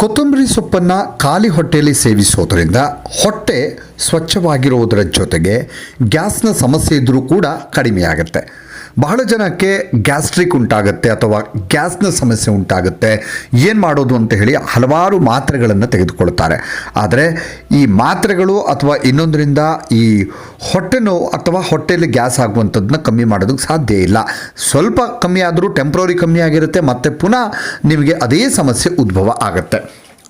ಕೊತ್ತಂಬರಿ ಸೊಪ್ಪನ್ನು ಖಾಲಿ ಹೊಟ್ಟೆಯಲ್ಲಿ ಸೇವಿಸೋದರಿಂದ ಹೊಟ್ಟೆ ಸ್ವಚ್ಛವಾಗಿರುವುದರ ಜೊತೆಗೆ ಗ್ಯಾಸ್ನ ಸಮಸ್ಯೆ ಇದ್ದರೂ ಕೂಡ ಕಡಿಮೆಯಾಗುತ್ತೆ. ಬಹಳ ಜನಕ್ಕೆ ಗ್ಯಾಸ್ಟ್ರಿಕ್ ಉಂಟಾಗುತ್ತೆ ಅಥವಾ ಗ್ಯಾಸ್ನ ಸಮಸ್ಯೆ ಉಂಟಾಗುತ್ತೆ. ಏನು ಮಾಡೋದು ಅಂತ ಹೇಳಿ ಹಲವಾರು ಮಾತ್ರೆಗಳನ್ನು ತೆಗೆದುಕೊಳ್ತಾರೆ. ಆದರೆ ಈ ಮಾತ್ರೆಗಳು ಅಥವಾ ಇನ್ನೊಂದರಿಂದ ಈ ಹೊಟ್ಟೆ ನೋವು ಅಥವಾ ಹೊಟ್ಟೆಯಲ್ಲಿ ಗ್ಯಾಸ್ ಆಗುವಂಥದ್ದನ್ನ ಕಮ್ಮಿ ಮಾಡೋದಕ್ಕೆ ಸಾಧ್ಯ ಇಲ್ಲ. ಸ್ವಲ್ಪ ಕಮ್ಮಿ ಆದರೂ ಟೆಂಪ್ರರಿ ಕಮ್ಮಿ ಆಗಿರುತ್ತೆ, ಮತ್ತು ಪುನಃ ನಿಮಗೆ ಅದೇ ಸಮಸ್ಯೆ ಉದ್ಭವ ಆಗುತ್ತೆ.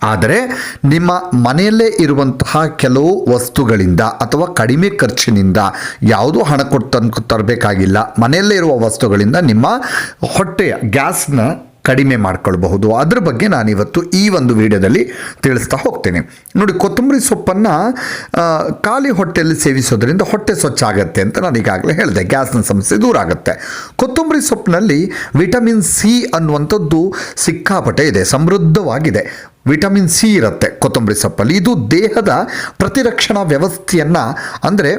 ಆದರೆ ನಿಮ್ಮ ಮನೆಯಲ್ಲೇ ಇರುವಂತಹ ಕೆಲವು ವಸ್ತುಗಳಿಂದ ಅಥವಾ ಕಡಿಮೆ ಖರ್ಚಿನಿಂದ ಯಾವುದೂ ಹಣ ಕೊಟ್ಟು ತಂದು ತರಬೇಕಾಗಿಲ್ಲ. ಮನೆಯಲ್ಲೇ ಇರುವ ವಸ್ತುಗಳಿಂದ ನಿಮ್ಮ ಹೊಟ್ಟೆಯ ಗ್ಯಾಸ್ನ ಕಡಿಮೆ ಮಾಡ್ಕೊಳ್ಬಹುದು. ಅದ್ರ ಬಗ್ಗೆ ನಾನಿವತ್ತು ಈ ಒಂದು ವಿಡಿಯೋದಲ್ಲಿ ತಿಳಿಸ್ತಾ ಹೋಗ್ತೇನೆ. ನೋಡಿ, ಕೊತ್ತಂಬರಿ ಸೊಪ್ಪನ್ನು ಖಾಲಿ ಹೊಟ್ಟೆಯಲ್ಲಿ ಸೇವಿಸೋದ್ರಿಂದ ಹೊಟ್ಟೆ ಸ್ವಚ್ಛ ಆಗುತ್ತೆ ಅಂತ ನಾನು ಈಗಾಗಲೇ ಹೇಳಿದೆ. ಗ್ಯಾಸ್ನ ಸಮಸ್ಯೆ ದೂರ ಆಗುತ್ತೆ. ಕೊತ್ತಂಬರಿ ಸೊಪ್ಪಿನಲ್ಲಿ ವಿಟಮಿನ್ ಸಿ ಅನ್ನುವಂಥದ್ದು ಸಿಕ್ಕಾಪಟ್ಟೆ ಇದೆ. ಸಮೃದ್ಧವಾಗಿದೆ. ವಿಟಮಿನ್ ಸಿ ಇರುತ್ತೆ ಕೊತ್ತಂಬರಿ ಸೊಪ್ಪಲ್ಲಿ. ಇದು ದೇಹದ ಪ್ರತಿರಕ್ಷಣಾ ವ್ಯವಸ್ಥೆಯನ್ನು, ಅಂದರೆ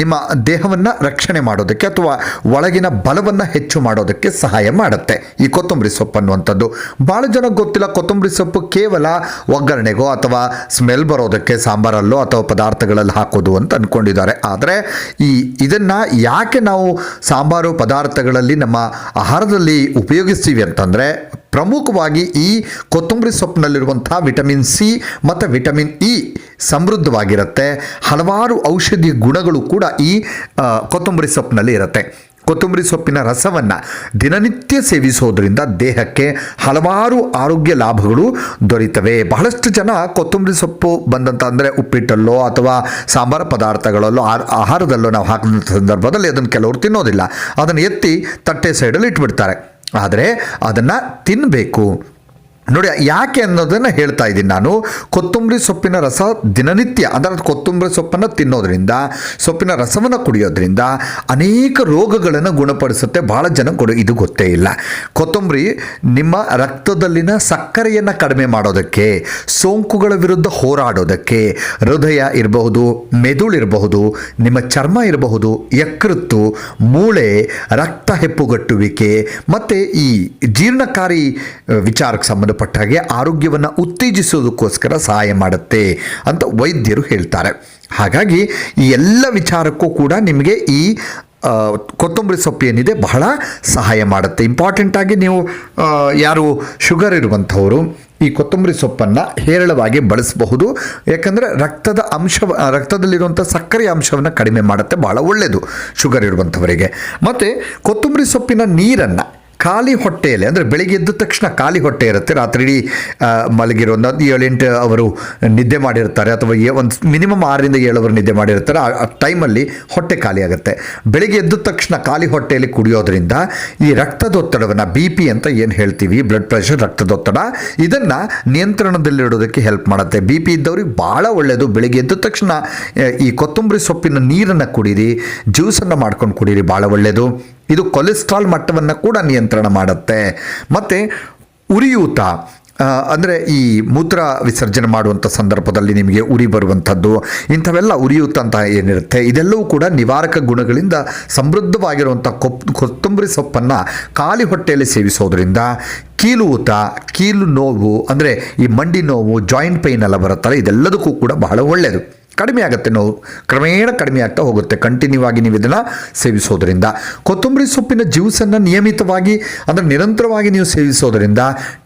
ನಿಮ್ಮ ದೇಹವನ್ನು ರಕ್ಷಣೆ ಮಾಡೋದಕ್ಕೆ ಅಥವಾ ಒಳಗಿನ ಬಲವನ್ನು ಹೆಚ್ಚು ಮಾಡೋದಕ್ಕೆ ಸಹಾಯ ಮಾಡುತ್ತೆ ಈ ಕೊತ್ತಂಬರಿ ಸೊಪ್ಪು ಅನ್ನುವಂಥದ್ದು. ಭಾಳ ಜನಕ್ಕೆ ಗೊತ್ತಿಲ್ಲ ಕೊತ್ತಂಬರಿ ಸೊಪ್ಪು ಕೇವಲ ಒಗ್ಗರಣೆಗೋ ಅಥವಾ ಸ್ಮೆಲ್ ಬರೋದಕ್ಕೆ ಸಾಂಬಾರಲ್ಲೋ ಅಥವಾ ಪದಾರ್ಥಗಳಲ್ಲಿ ಹಾಕೋದು ಅಂತ ಅಂದ್ಕೊಂಡಿದ್ದಾರೆ ಆದರೆ ಈ ಇದನ್ನು ಯಾಕೆ ನಾವು ಸಾಂಬಾರು ಪದಾರ್ಥಗಳಲ್ಲಿ ನಮ್ಮ ಆಹಾರದಲ್ಲಿ ಉಪಯೋಗಿಸ್ತೀವಿ ಅಂತಂದರೆ ಪ್ರಮುಖವಾಗಿ ಈ ಕೊತ್ತಂಬರಿ ಸೊಪ್ಪಿನಲ್ಲಿರುವಂಥ ವಿಟಮಿನ್ ಸಿ ಮತ್ತು ವಿಟಮಿನ್ ಇ ಸಮೃದ್ಧವಾಗಿರುತ್ತೆ. ಹಲವಾರು ಔಷಧಿ ಗುಣಗಳು ಕೂಡ ಈ ಕೊತ್ತಂಬರಿ ಸೊಪ್ಪಿನಲ್ಲಿ ಇರುತ್ತೆ. ಕೊತ್ತಂಬರಿ ಸೊಪ್ಪಿನ ರಸವನ್ನು ದಿನನಿತ್ಯ ಸೇವಿಸೋದ್ರಿಂದ ದೇಹಕ್ಕೆ ಹಲವಾರು ಆರೋಗ್ಯ ಲಾಭಗಳು ದೊರೀತವೆ. ಬಹಳಷ್ಟು ಜನ ಕೊತ್ತಂಬರಿ ಸೊಪ್ಪು ಬಂದಂಥ ಅಂದರೆ ಉಪ್ಪಿಟ್ಟಲ್ಲೋ ಅಥವಾ ಸಾಂಬಾರ ಪದಾರ್ಥಗಳಲ್ಲೋ ಆಹಾರದಲ್ಲೋ ನಾವು ಹಾಕಿದಂಥ ಸಂದರ್ಭದಲ್ಲಿ ಅದನ್ನು ಕೆಲವರು ತಿನ್ನೋದಿಲ್ಲ. ಅದನ್ನು ಎತ್ತಿ ತಟ್ಟೆ ಸೈಡಲ್ಲಿ ಇಟ್ಬಿಡ್ತಾರೆ. ಆದರೆ ಅದನ್ನು ತಿನ್ನಬೇಕು ನೋಡಿ, ಯಾಕೆ ಅನ್ನೋದನ್ನು ಹೇಳ್ತಾ ಇದ್ದೀನಿ ನಾನು. ಕೊತ್ತಂಬರಿ ಸೊಪ್ಪಿನ ರಸ ದಿನನಿತ್ಯ, ಅಂದರೆ ಕೊತ್ತಂಬರಿ ಸೊಪ್ಪನ್ನು ತಿನ್ನೋದ್ರಿಂದ, ಸೊಪ್ಪಿನ ರಸವನ್ನು ಕುಡಿಯೋದ್ರಿಂದ ಅನೇಕ ರೋಗಗಳನ್ನು ಗುಣಪಡಿಸುತ್ತೆ ಭಾಳ ಜನ ಕೊಡು, ಇದು ಗೊತ್ತೇ ಇಲ್ಲ. ಕೊತ್ತಂಬರಿ ನಿಮ್ಮ ರಕ್ತದಲ್ಲಿನ ಸಕ್ಕರೆಯನ್ನು ಕಡಿಮೆ ಮಾಡೋದಕ್ಕೆ, ಸೋಂಕುಗಳ ವಿರುದ್ಧ ಹೋರಾಡೋದಕ್ಕೆ, ಹೃದಯ ಇರಬಹುದು ಮೆದುಳಿರಬಹುದು ನಿಮ್ಮ ಚರ್ಮ ಇರಬಹುದು, ಯಕೃತ್ತು, ಮೂಳೆ, ರಕ್ತ ಹೆಪ್ಪುಗಟ್ಟುವಿಕೆ, ಮತ್ತು ಈ ಜೀರ್ಣಕಾರಿ, ವಿಚಾರಕ್ಕೆ ಸಂಬಂಧಪಟ್ಟ ಹಾಗೆ ಆರೋಗ್ಯವನ್ನು ಉತ್ತೇಜಿಸೋದಕ್ಕೋಸ್ಕರ ಸಹಾಯ ಮಾಡುತ್ತೆ ಅಂತ ವೈದ್ಯರು ಹೇಳ್ತಾರೆ. ಹಾಗಾಗಿ ಈ ಎಲ್ಲ ವಿಚಾರಕ್ಕೂ ಕೂಡ ನಿಮಗೆ ಈ ಕೊತ್ತಂಬರಿ ಸೊಪ್ಪು ಏನಿದೆ ಬಹಳ ಸಹಾಯ ಮಾಡುತ್ತೆ. ಇಂಪಾರ್ಟೆಂಟಾಗಿ ನೀವು ಯಾರು ಶುಗರ್ ಇರುವಂಥವರು ಈ ಕೊತ್ತಂಬರಿ ಸೊಪ್ಪನ್ನು ಹೇರಳವಾಗಿ ಬಳಸಬಹುದು. ಯಾಕಂದರೆ ರಕ್ತದ ಅಂಶ, ರಕ್ತದಲ್ಲಿರುವಂಥ ಸಕ್ಕರೆ ಅಂಶವನ್ನು ಕಡಿಮೆ ಮಾಡುತ್ತೆ ಭಾಳ ಒಳ್ಳೆಯದು ಶುಗರ್ ಇರುವಂಥವರಿಗೆ. ಮತ್ತು ಕೊತ್ತಂಬರಿ ಸೊಪ್ಪಿನ ನೀರನ್ನು ಖಾಲಿ ಹೊಟ್ಟೆಯಲ್ಲಿ, ಅಂದರೆ ಬೆಳಿಗ್ಗೆ ಎದ್ದ ತಕ್ಷಣ ಖಾಲಿ ಹೊಟ್ಟೆ ಇರುತ್ತೆ. ರಾತ್ರಿ ಇಡೀ ಮಲಗಿರೋ ಒಂದು ಏಳೆಂಟು ಅವರು ನಿದ್ದೆ ಮಾಡಿರ್ತಾರೆ, ಅಥವಾ ಒಂದು ಮಿನಿಮಮ್ ಆರರಿಂದ ಏಳು ಅವರು ನಿದ್ದೆ ಮಾಡಿರ್ತಾರೆ. ಆ ಟೈಮಲ್ಲಿ ಹೊಟ್ಟೆ ಖಾಲಿ ಆಗುತ್ತೆ. ಬೆಳಿಗ್ಗೆ ಎದ್ದ ತಕ್ಷಣ ಖಾಲಿ ಹೊಟ್ಟೆಯಲ್ಲಿ ಕುಡಿಯೋದ್ರಿಂದ ಈ ರಕ್ತದೊತ್ತಡವನ್ನು ಬಿ ಪಿ ಅಂತ ಏನು ಹೇಳ್ತೀವಿ? ಬ್ಲಡ್ ಪ್ರೆಷರ್ ರಕ್ತದೊತ್ತಡ, ಇದನ್ನು ನಿಯಂತ್ರಣದಲ್ಲಿಡೋದಕ್ಕೆ ಹೆಲ್ಪ್ ಮಾಡುತ್ತೆ. ಬಿ ಪಿ ಇದ್ದವ್ರಿಗೆ ಭಾಳ ಒಳ್ಳೆಯದು ಬೆಳಿಗ್ಗೆ ಎದ್ದ ತಕ್ಷಣ ಈ ಕೊತ್ತಂಬರಿ ಸೊಪ್ಪಿನ ನೀರನ್ನು ಕುಡೀರಿ ಜ್ಯೂಸನ್ನು ಮಾಡ್ಕೊಂಡು ಕುಡೀರಿ ಭಾಳ ಒಳ್ಳೆಯದು ಇದು ಕೊಲೆಸ್ಟ್ರಾಲ್ ಮಟ್ಟವನ್ನು ಕೂಡ ನಿಯಂತ್ರಣ ಮಾಡುತ್ತೆ. ಮತ್ತು ಉರಿಯೂತ ಅಂದರೆ ಈ ಮೂತ್ರ ವಿಸರ್ಜನೆ ಮಾಡುವಂಥ ಸಂದರ್ಭದಲ್ಲಿ ನಿಮಗೆ ಉರಿ ಬರುವಂಥದ್ದು, ಇಂಥವೆಲ್ಲ ಉರಿಯೂತ ಅಂತ ಏನಿರುತ್ತೆ, ಇದೆಲ್ಲವೂ ಕೂಡ ನಿವಾರಕ ಗುಣಗಳಿಂದ ಸಮೃದ್ಧವಾಗಿರುವಂಥ ಕೊಪ್, ಕೊತ್ತಂಬರಿ ಸೊಪ್ಪನ್ನು ಖಾಲಿ ಹೊಟ್ಟೆಯಲ್ಲಿ ಸೇವಿಸೋದ್ರಿಂದ ಕೀಲು ಊತ, ಕೀಲು ನೋವು, ಅಂದರೆ ಈ ಮಂಡಿ ನೋವು ಜಾಯಿಂಟ್ ಪೈನ್ ಎಲ್ಲ ಬರುತ್ತಲ್ಲ, ಇದೆಲ್ಲದಕ್ಕೂ ಕೂಡ ಬಹಳ ಒಳ್ಳೆಯದು ಕಡಿಮೆ ಆಗುತ್ತೆ ನೋವು. ಕ್ರಮೇಣ ಕಡಿಮೆ ಆಗ್ತಾ ಹೋಗುತ್ತೆ. ಕಂಟಿನ್ಯೂ ಆಗಿ ನೀವು ಇದನ್ನು ಸೇವಿಸೋದ್ರಿಂದ. ಕೊತ್ತಂಬರಿ ಸೊಪ್ಪಿನ ಜ್ಯೂಸನ್ನು ನಿಯಮಿತವಾಗಿ ಅಂದರೆ ನಿರಂತರವಾಗಿ ನೀವು ಸೇವಿಸೋದರಿಂದ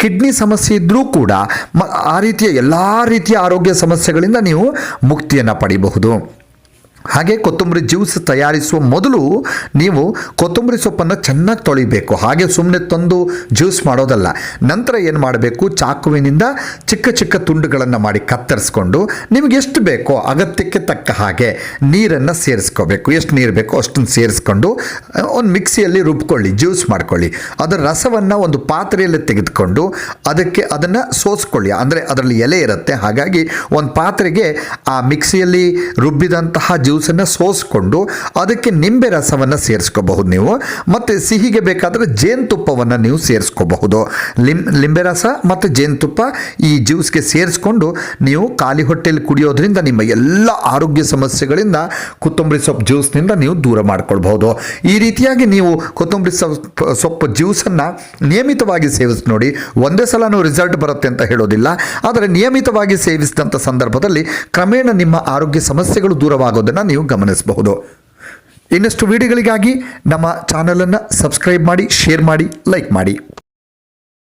ಕಿಡ್ನಿ ಸಮಸ್ಯೆ ಇದ್ದರೂ ಕೂಡ ಮ ಆ ರೀತಿಯ ಎಲ್ಲ ರೀತಿಯ ಆರೋಗ್ಯ ಸಮಸ್ಯೆಗಳಿಂದ ನೀವು ಮುಕ್ತಿಯನ್ನು ಪಡಿಬಹುದು. ಹಾಗೆ ಕೊತ್ತಂಬರಿ ಜ್ಯೂಸ್ ತಯಾರಿಸುವ ಮೊದಲು ನೀವು ಕೊತ್ತಂಬರಿ ಸೊಪ್ಪನ್ನು ಚೆನ್ನಾಗಿ ತೊಳಿಬೇಕು. ಹಾಗೆ ಸುಮ್ಮನೆ ತಂದು ಜ್ಯೂಸ್ ಮಾಡೋದಲ್ಲ. ನಂತರ ಏನು ಮಾಡಬೇಕು? ಚಾಕುವಿನಿಂದ ಚಿಕ್ಕ ಚಿಕ್ಕ ತುಂಡುಗಳನ್ನು ಮಾಡಿ ಕತ್ತರಿಸ್ಕೊಂಡು ನಿಮಗೆ ಎಷ್ಟು ಬೇಕೋ ಅಗತ್ಯಕ್ಕೆ ತಕ್ಕ ಹಾಗೆ ನೀರನ್ನು ಸೇರಿಸ್ಕೋಬೇಕು. ಎಷ್ಟು ನೀರು ಬೇಕೋ ಅಷ್ಟನ್ನು ಸೇರಿಸ್ಕೊಂಡು ಒಂದು ಮಿಕ್ಸಿಯಲ್ಲಿ ರುಬ್ಕೊಳ್ಳಿ, ಜ್ಯೂಸ್ ಮಾಡ್ಕೊಳ್ಳಿ. ಅದರ ರಸವನ್ನು ಒಂದು ಪಾತ್ರೆಯಲ್ಲಿ ತೆಗೆದುಕೊಂಡು ಅದಕ್ಕೆ ಅದನ್ನು ಸೋಸ್ಕೊಳ್ಳಿ. ಅಂದರೆ ಅದರಲ್ಲಿ ಎಲೆ ಇರುತ್ತೆ. ಹಾಗಾಗಿ ಒಂದು ಪಾತ್ರೆಗೆ ಆ ಮಿಕ್ಸಿಯಲ್ಲಿ ರುಬ್ಬಿದಂತಹ ಜ್ಯೂಸ್ ಜ್ಯೂಸನ್ನು ಸೋಸಿಕೊಂಡು ಅದಕ್ಕೆ ನಿಂಬೆ ರಸವನ್ನು ಸೇರಿಸ್ಕೋಬಹುದು ನೀವು, ಮತ್ತು ಸಿಹಿಗೆ ಬೇಕಾದರೆ ಜೇನುತುಪ್ಪವನ್ನು ನೀವು ಸೇರಿಸ್ಕೋಬಹುದು. ಲಿಂ, ಲಿಂಬೆ ರಸ ಮತ್ತು ಜೇನುತುಪ್ಪ ಈ ಜ್ಯೂಸ್ಗೆ ಸೇರಿಸ್ಕೊಂಡು ನೀವು ಖಾಲಿ ಹೊಟ್ಟೆಯಲ್ಲಿ ಕುಡಿಯೋದ್ರಿಂದ ನಿಮ್ಮ ಎಲ್ಲ ಆರೋಗ್ಯ ಸಮಸ್ಯೆಗಳಿಂದ ಕೊತ್ತಂಬರಿ ಸೊಪ್ಪು ಜ್ಯೂಸ್ನಿಂದ ನೀವು ದೂರ ಮಾಡ್ಕೊಳ್ಬಹುದು. ಈ ರೀತಿಯಾಗಿ ನೀವು ಕೊತ್ತಂಬರಿ ಸೊಪ್ಪು ಸೊಪ್ಪು ಜ್ಯೂಸನ್ನು ನಿಯಮಿತವಾಗಿ ಸೇವಿಸಿ ನೋಡಿ, ಒಂದೇ ಸಲನೂ ರಿಸಲ್ಟ್ ಬರುತ್ತೆ ಅಂತ ಹೇಳೋದಿಲ್ಲ, ಆದರೆ ನಿಯಮಿತವಾಗಿ ಸೇವಿಸಿದಂಥ ಸಂದರ್ಭದಲ್ಲಿ ಕ್ರಮೇಣ ನಿಮ್ಮ ಆರೋಗ್ಯ ಸಮಸ್ಯೆಗಳು ದೂರವಾಗೋದನ್ನು ನೀವು ಗಮನಿಸಬಹುದು. ಇನ್ನಷ್ಟು ವಿಡಿಯೋಗಳಿಗಾಗಿ ನಮ್ಮ ಚಾನಲನ್ನು ಸಬ್ಸ್ಕ್ರೈಬ್ ಮಾಡಿ ಶೇರ್ ಮಾಡಿ ಲೈಕ್ ಮಾಡಿ.